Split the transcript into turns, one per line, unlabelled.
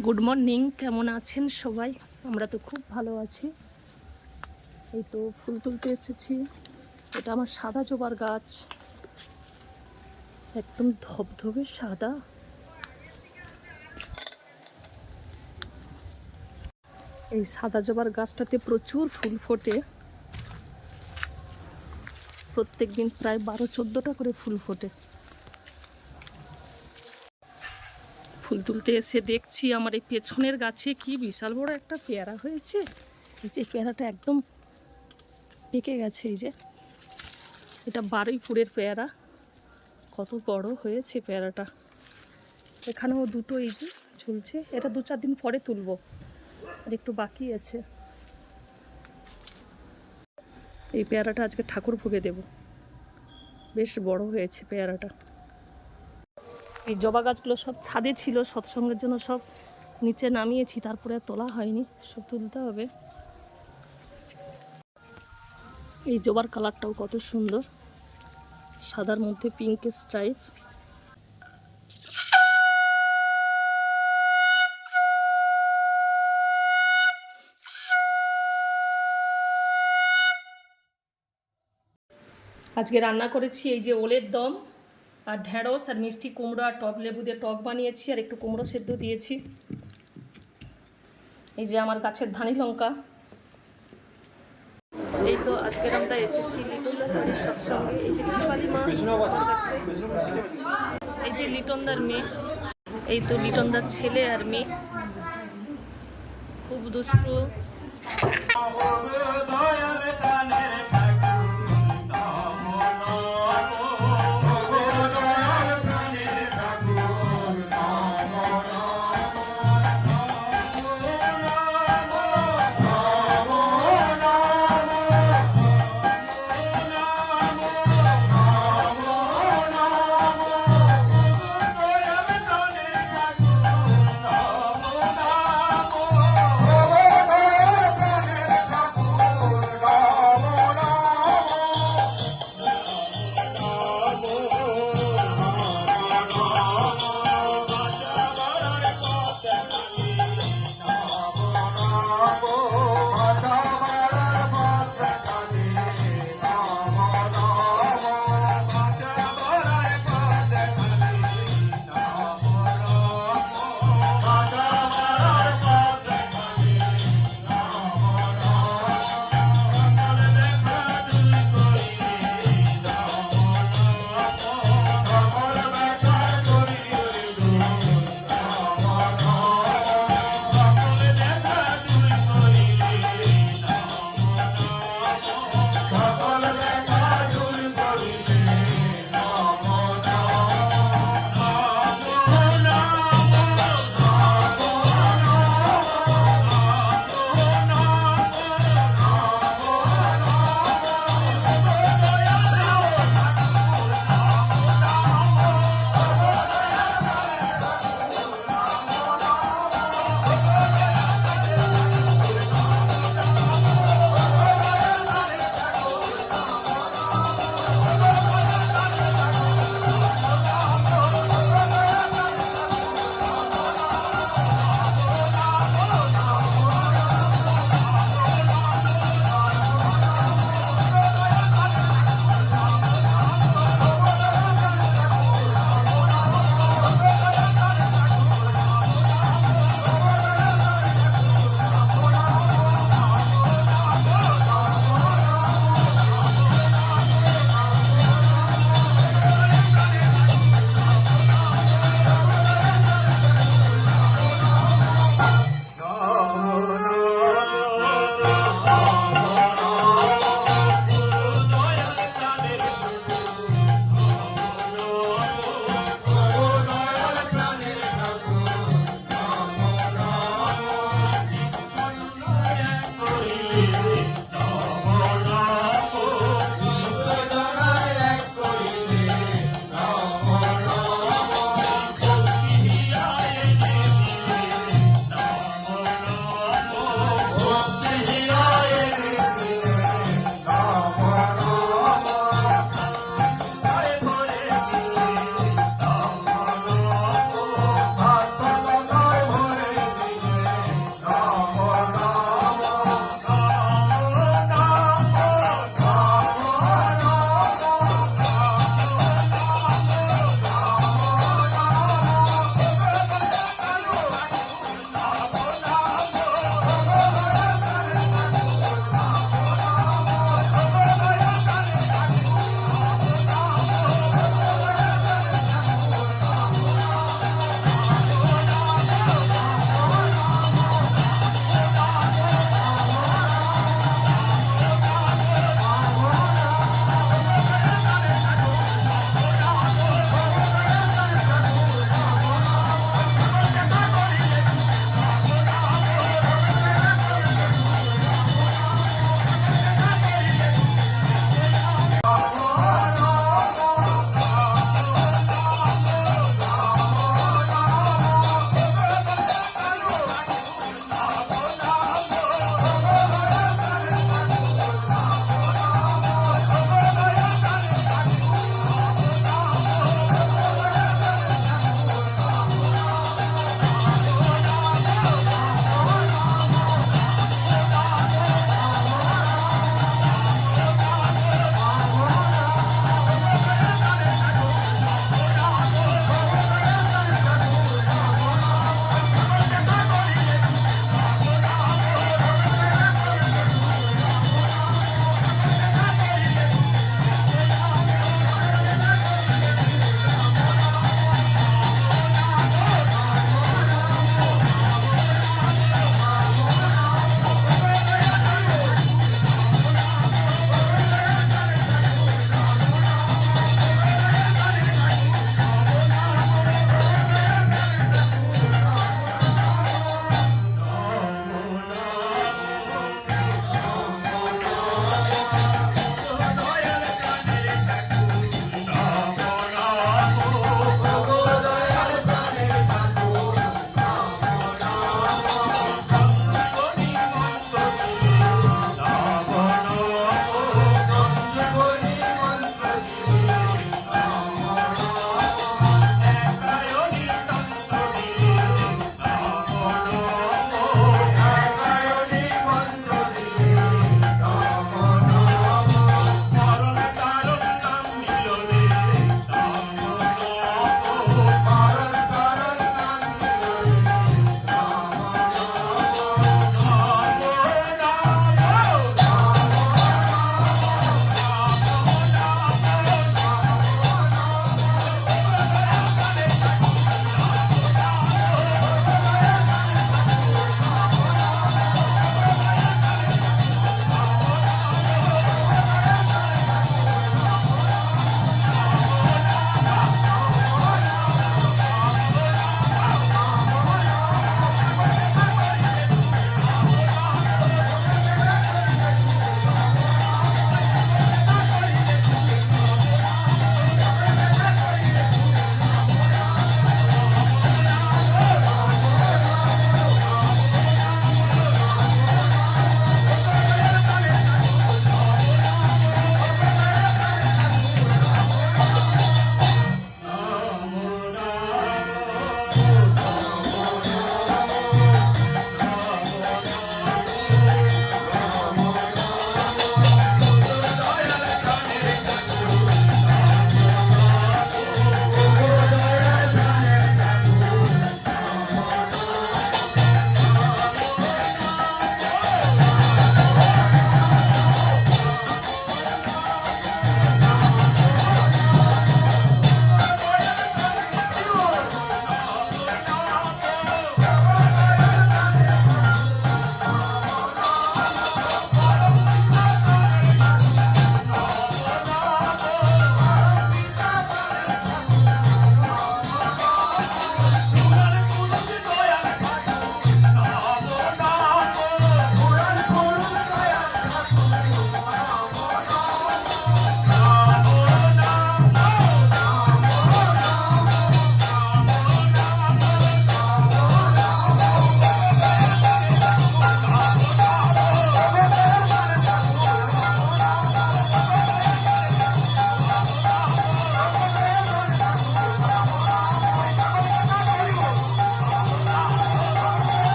Good morning কেমন আছেন সবাই? আমরা তো খুব ভালো আছি। এই তো ফুল তুলতে এসেছি। এটা আমার সাদা জবার গাছ। একদম ধবধবে সাদা। এই সাদা জবার গাছটাতে প্রচুর ফুল ফোটে। প্রত্যেক দিন প্রায় বারো চোদ্দোটা করে ফুল ফোটে। ফুল তুলতে এসে দেখছি আমার এই পেছনের গাছে কি বিশাল বড় একটা পেয়ারা হয়েছে। এই যে পেয়ারাটা একদম পেকে গেছে এই যে। এটা বারুইপুরের পেয়ারা। কত বড় হয়েছে পেয়ারাটা। এখানেও দুটো এই যে ঝুলছে। এটা দু চার দিন পরে তুলবো। আর একটু বাকি আছে। এই পেয়ারাটা আজকে ঠাকুর ভোগে দেব। বেশ বড় হয়েছে পেয়ারাটা। এই জবা গাছগুলো সব ছাদে ছিল, সৎসঙ্গের জন্য সব নিচে নামিয়েছি, তারপরে তোলা হয়নি, সব তুলতে হবে। এই জবার কালারটাও কত সুন্দর, সাদার মধ্যে পিঙ্ক স্ট্রাইপ আজকে রান্না করেছি এই যে ওলের দম আর ঢেঁড়স আর মিষ্টি কুমড়ো আর টক লেবু দিয়ে টক বানিয়েছি আর একটু কুমড়ো সেদ্ধ দিয়েছি। এই যে আমার গাছের ধানি লঙ্কা। এই তো আজকের আমরা এসেছি সৎসঙ্গে। এই যে মা এই যে লিটনদার মেয়ে। এই তো লিটনদার ছেলে আর মেয়ে। খুব দুষ্টু।